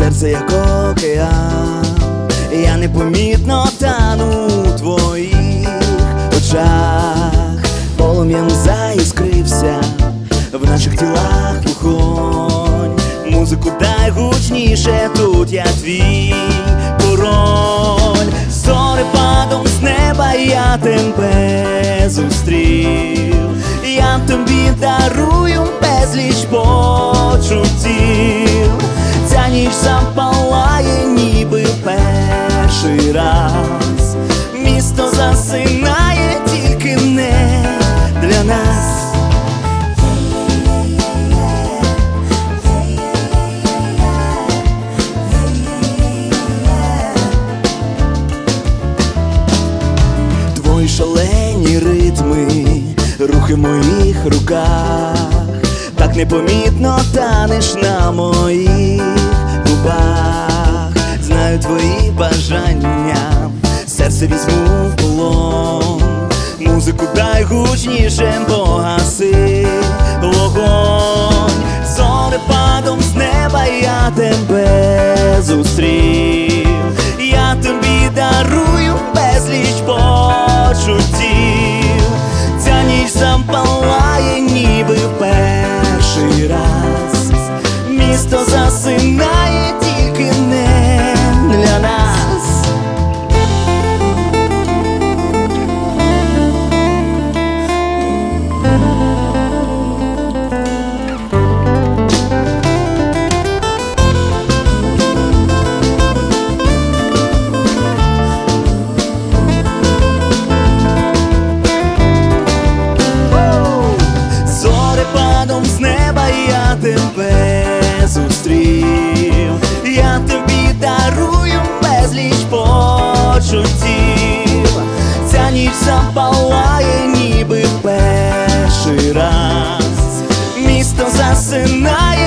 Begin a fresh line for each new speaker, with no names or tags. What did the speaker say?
серце як океан, я непомітно тану у твоїх очах, полум'ям заіскрився в наших тілах вогонь. Музику дай гучніше, тут я твій король, зорепадом з неба я тебе зустрів, я тобі дарую безліч почуттів, ця ніч запалає, ніби перший раз, місто засинає тільки не для нас. Твої шалені ритми, рухи моїх руках, так непомітно танеш на моїх губах. Знаю твої бажання, серце візьму в полон. Музику дай гучніше погаси вогонь. Зорепадом з неба я тебе зустрів. місто засинає тільки не для нас. Зорепадом з неба я тебе. почуттів, ця ніч запалає, ніби перший раз, місто засинає.